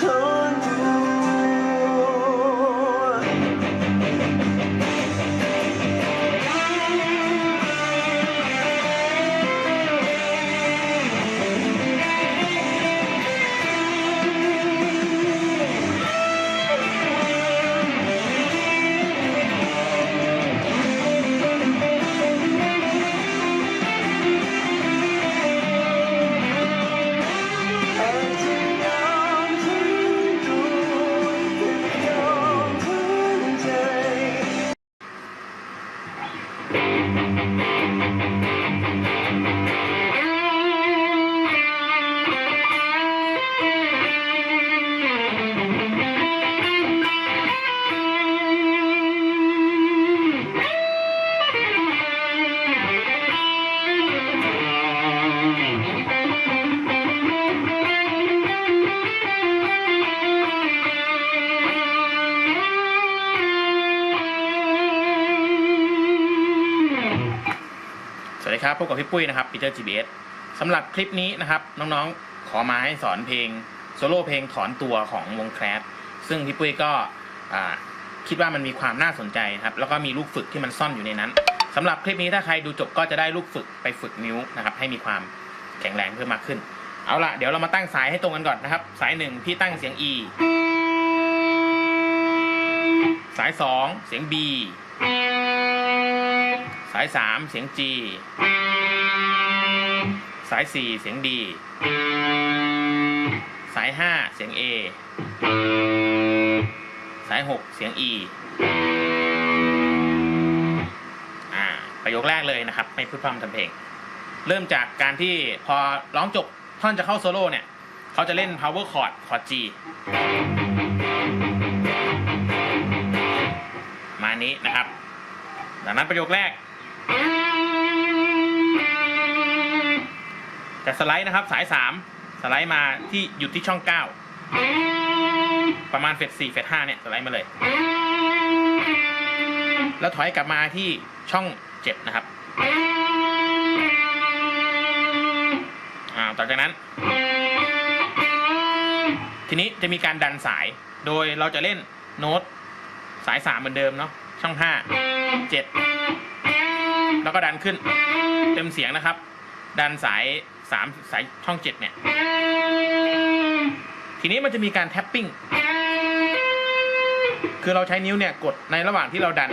ทน ดีครับพบกับพี่ปุ้ยนะครับปีเตอร์ GBS สำหรับคลิปนี้นะครับ น้องๆ ขอมาให้สอนเพลงโซโล่เพลงถอนตัวของวงแคลสซึ่งพี่ปุ้ยก็คิดว่ามันมีความน่าสนใจครับ แล้วก็มีลูกฝึกที่มันซ่อนอยู่ในนั้นสำหรับคลิปนี้ถ้าใครดูจบก็จะได้ลูกฝึกไปฝึกนิ้วนะครับ ให้มีความแข็งแรงเพิ่มมากขึ้น เอาละเดี๋ยวเรามาตั้งสายให้ตรงกันก่อนนะครับ สายหนึ่งพี่ตั้งเสียง E สายสองเสียง B ายสามเสียง G สายสี่เสียง D สายห้าเสียง A สายหกเสียง E อ่า ประโยคแรกเลยนะครับ ไม่พูดพร่ำทำเพลง เริ่มจากการที่พอร้องจบท่อนจะเข้าโซโล่เนี่ย เขาจะเล่น power chord คอร์ด G มานี้นะครับ ดังนั้นประโยคแรก แต่สไลด์นะครับสายสามสไลด์มาที่หยุดที่ช่องเก้าประมาณเฟสสี่เฟสห้าเนี่ยสไลด์มาเลย แล้วถอยกลับมาที่ช่องเจ็ดนะครับอ่าต่อจากนั้น ทีนี้จะมีการดันสายโดยเราจะเล่นโน้ตสายสามเหมือนเดิมเนาะช่องห้าเจ็ดแล้วก็ดันขึ้นเต็มเสียงนะครับ ดันสาย สามสายช่องเจ็ดเนี่ย ทีนี้มันจะมีการแท็ปปิ้ง คือเราใช้นิ้วเนี่ยกดในระหว่างที่เราดัน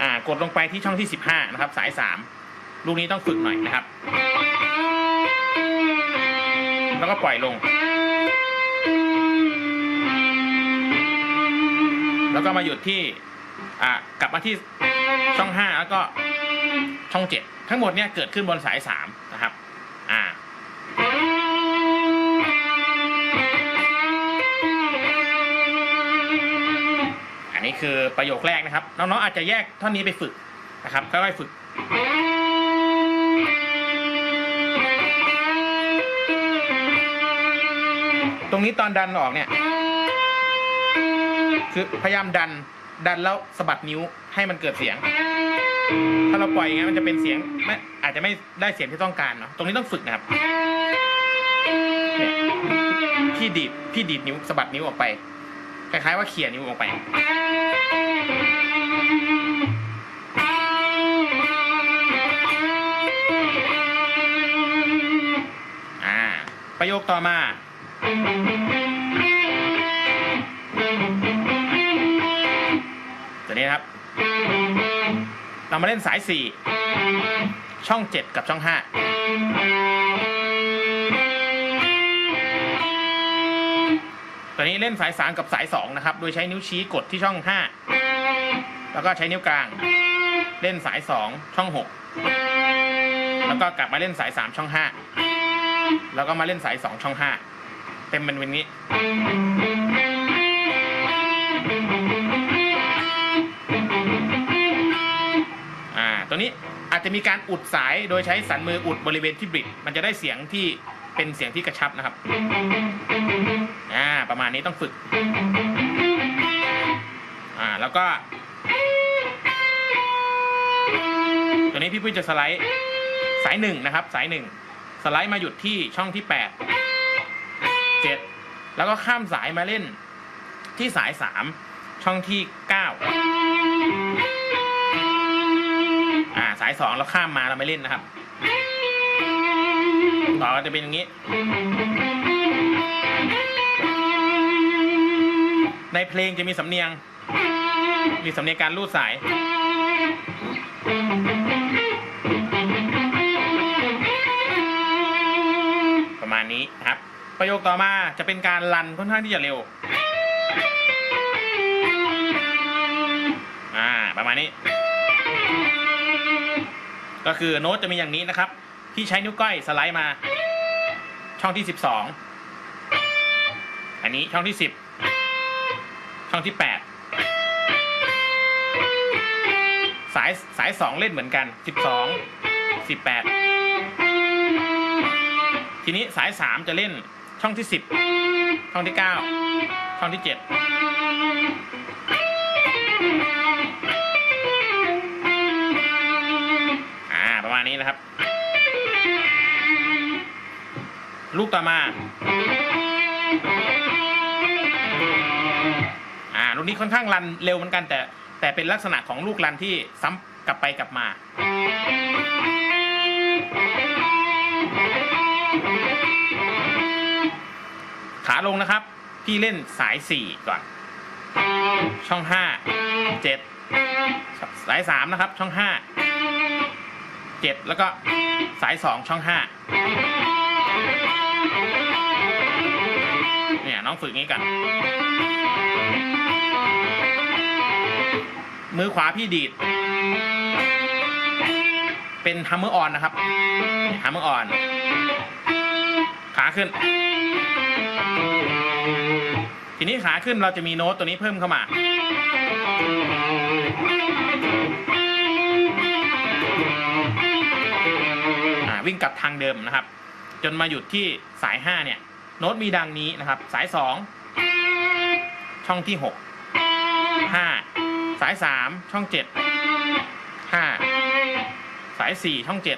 อ่ากดลงไปที่ช่องที่สิบห้านะครับ สายสามลูกนี้ต้องฝึกหน่อยนะครับ แล้วก็ปล่อยลง แล้วก็มาหยุดที่ อ่ากลับมาที่ช่องห้าแล้วก็ ช่องเจ็ดทั้งหมดเนี่ยเกิดขึ้นบนสายสามนะครับ อ่าอันนี้คือประโยคแรกนะครับ น้องๆอาจจะแยกท่อนนี้ไปฝึกนะครับค่อยๆฝึกตรงนี้ตอนดันออกเนี่ย คือพยายามดันดันแล้วสะบัดนิ้วให้มันเกิดเสียง ถ้าเราปล่อยอย่างนั้นมันจะเป็นเสียงไม่อาจจะไม่ได้เสียงที่ต้องการเนาะตรงนี้ต้องฝึกนะครับเนี่ยพี่ดีดพี่ดีดนิ้วสะบัดนิ้วออกไปคล้ายๆว่าเขี่ยนิ้วออกไป อ่า ประโยคต่อมาตัวนี้ครับ เรามาเล่นสายสี่ช่องเจ็ดกับช่องห้าตัวนี้เล่นสายสามกับสายสองนะครับ โดยใช้นิ้วชี้กดที่ช่องห้าแล้วก็ใช้นิ้วกลาง เล่นสายสองช่องหกแล้วก็กลับมาเล่นสายสามช่องห้าแล้วก็มาเล่นสายสองช่องห้าเต็มเป็นวันนี้ ตัวนี้อาจจะมีการอุดสายโดยใช้สันมืออุดบริเวณที่บิด มันจะได้เสียงที่เป็นเสียงที่กระชับนะครับอ่าประมาณนี้ต้องฝึกอ่าแล้วก็ ตัวนี้พี่ปุ้ยจะสไลด์สายหนึ่งนะครับ สายหนึ่งสไลด์มาหยุดที่ช่องที่แปดเจ็ดแล้วก็ข้ามสายมาเล่นที่สายสามช่องที่เก้า สายสองเราข้ามมาเราไม่เล่นนะครับ ต่อจะเป็นอย่างนี้ ในเพลงจะมีสำเนียง มีสำเนียงการรูดสาย ประมาณนี้ครับ ประโยคต่อมาจะเป็นการรันค่อนข้างที่จะเร็วอ่าประมาณนี้ ก็คือโน้ตจะมีอย่างนี้นะครับ ที่ใช้นิ้วก้อยสไลด์มา ช่องที่ 12 อันนี้ช่องที่ 10 ช่องที่ 8 สายสาย 2 เล่นเหมือนกัน 12 18 ทีนี้สาย 3 จะเล่นช่องที่ 10 ช่องที่ 9 ช่องที่ 7 ต่อมาอ่าลูกนี้ค่อนข้างรันเร็วเหมือนกันแต่แต่เป็นลักษณะของลูกรันที่ซ้ำกลับไปกลับมา ขาลงนะครับ พี่เล่นสาย 4 ก่อน ช่อง 5 7 สาย 3 นะครับ ช่อง 5 7 แล้วก็สาย 2 ช่อง 5 เนี่ยน้องฝึกงี้กัน มือขวาพี่ดีด เป็นฮัมเมอร์ออนนะครับฮัมเมอร์ออน ขาขึ้น ทีนี้ขาขึ้นเราจะมีโน้ตตัวนี้เพิ่มเข้ามาอ่าวิ่งกลับทางเดิมนะครับ จนมาหยุดที่สาย 5 เนี่ย โน้ตมีดังนี้นะครับ สาย 2 ช่องที่ 6 5 สาย 3 ช่อง 7 5 สาย 4 ช่อง 7 5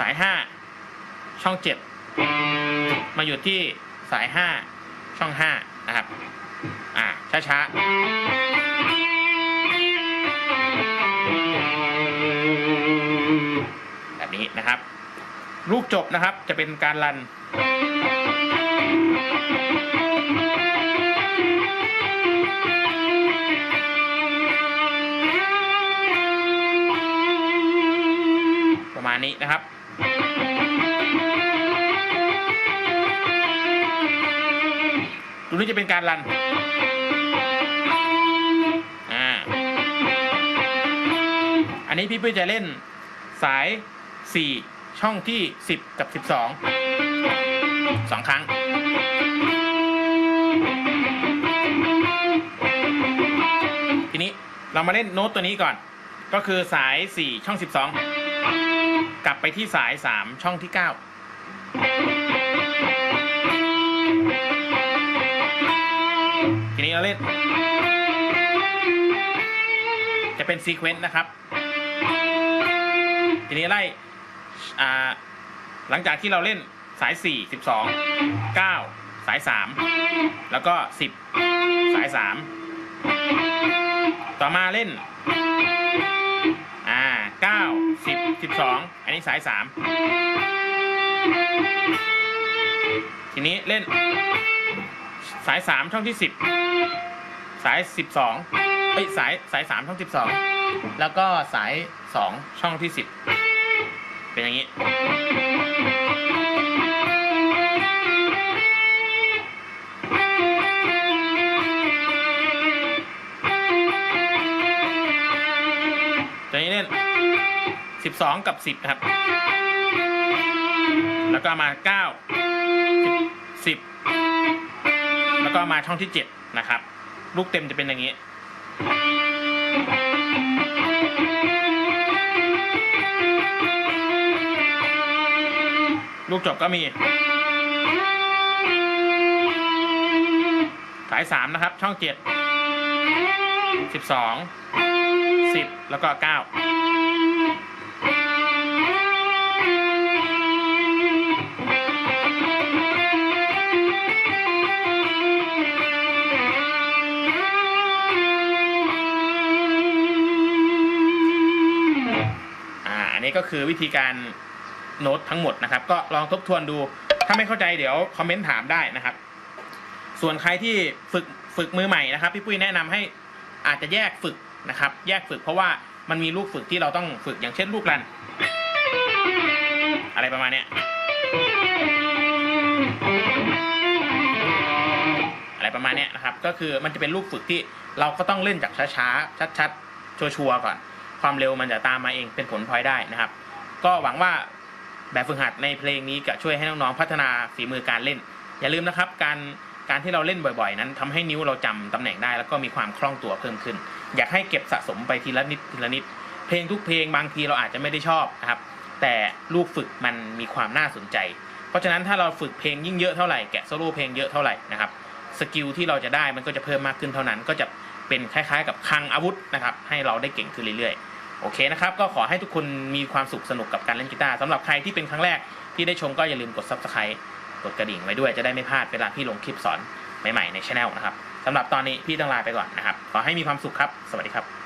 สาย 5 ช่อง 7 มาอยู่ที่สาย 5 ช่อง 5 นะครับ อ่า ช้าๆแบบนี้นะครับ ลูกจบนะครับจะเป็นการรัน ประมาณนี้นะครับตรงนี้จะเป็นการรันอ่าอันนี้พี่ปุ้ยจะเล่นสาย4 ช่องที่ 10 กับ 12สองครั้ง ทีนี้เรามาเล่นโน้ตตัวนี้ก่อน ก็คือสาย 4 ช่อง 12 กลับไปที่สาย 3 ช่องที่ 9 ทีนี้เราเล่น จะเป็นซีเควนต์นะครับ ทีนี้ไล่ อ่าหลังจากที่เราเล่นสาย 4 12 9 สาย 3 แล้วก็ 10 สาย 3 ต่อมาเล่นอ่า9 10 12 อันนี้สาย 3 ทีนี้เล่นสาย 3 ช่องที่ 10 สาย 12เอ้ยสายสาย 3 ช่อง 12 แล้วก็สาย 2 ช่องที่ 10 2 กับ 10นะครับ แล้วก็มา 9 10 10 แล้วก็มาช่องที่ 7 นะครับ ลูกเต็มจะเป็นอย่างนี้ ลูกจบก็มี สาย 3 นะครับ ช่อง 7 12 10 แล้วก็ 9 คือวิธีการโน้ตทั้งหมดนะครับ ก็ลองทบทวนดู ถ้าไม่เข้าใจเดี๋ยวคอมเมนต์ถามได้นะครับ ส่วนใครที่ฝึกฝึกมือใหม่นะครับพี่ปุ้ยแนะนำให้อาจจะแยกฝึกนะครับ แยกฝึกเพราะว่ามันมีลูกฝึกที่เราต้องฝึกอย่างเช่นลูกรัน อะไรประมาณเนี้ยอะไรประมาณเนี้ยนะครับ ก็คือมันจะเป็นลูกฝึกที่เราก็ต้องเล่นจากช้าๆชัดๆชัวร์ๆก่อน ความเร็วมันจะตามมาเองเป็นผลพลอยได้นะครับ ก็หวังว่าแบบฝึกหัดในเพลงนี้จะช่วยให้น้องๆพัฒนาฝีมือการเล่น อย่าลืมนะครับ การการที่เราเล่นบ่อยๆ นั้นทำให้นิ้วเราจำตำแหน่งได้ แล้วก็มีความคล่องตัวเพิ่มขึ้น อยากให้เก็บสะสมไปทีละนิดทีละนิด เพลงทุกเพลงบางทีเราอาจจะไม่ได้ชอบนะครับ แต่ลูกฝึกมันมีความน่าสนใจ เพราะฉะนั้นถ้าเราฝึกเพลงยิ่งเยอะเท่าไหร่แกะโซโล่เพลงเยอะเท่าไหร่นะครับสกิลที่เราจะได้มันก็จะเพิ่มมากขึ้นเท่านั้น ก็จะ เป็นคล้ายๆ กับคลังอาวุธนะครับให้เราได้เก่งขึ้นเรื่อยๆ โอเคนะครับ ก็ขอให้ทุกคนมีความสุขสนุกกับการเล่นกีตาร์สำหรับใครที่เป็นครั้งแรกที่ได้ชมก็อย่าลืมกด subscribe กดกระดิ่งไว้ด้วยจะได้ไม่พลาดเวลาพี่ลงคลิปสอนใหม่ๆในช anel นะครับสำหรับตอนนี้พี่ต้องลาไปก่อนนะครับ ขอให้มีความสุขครับ สวัสดีครับ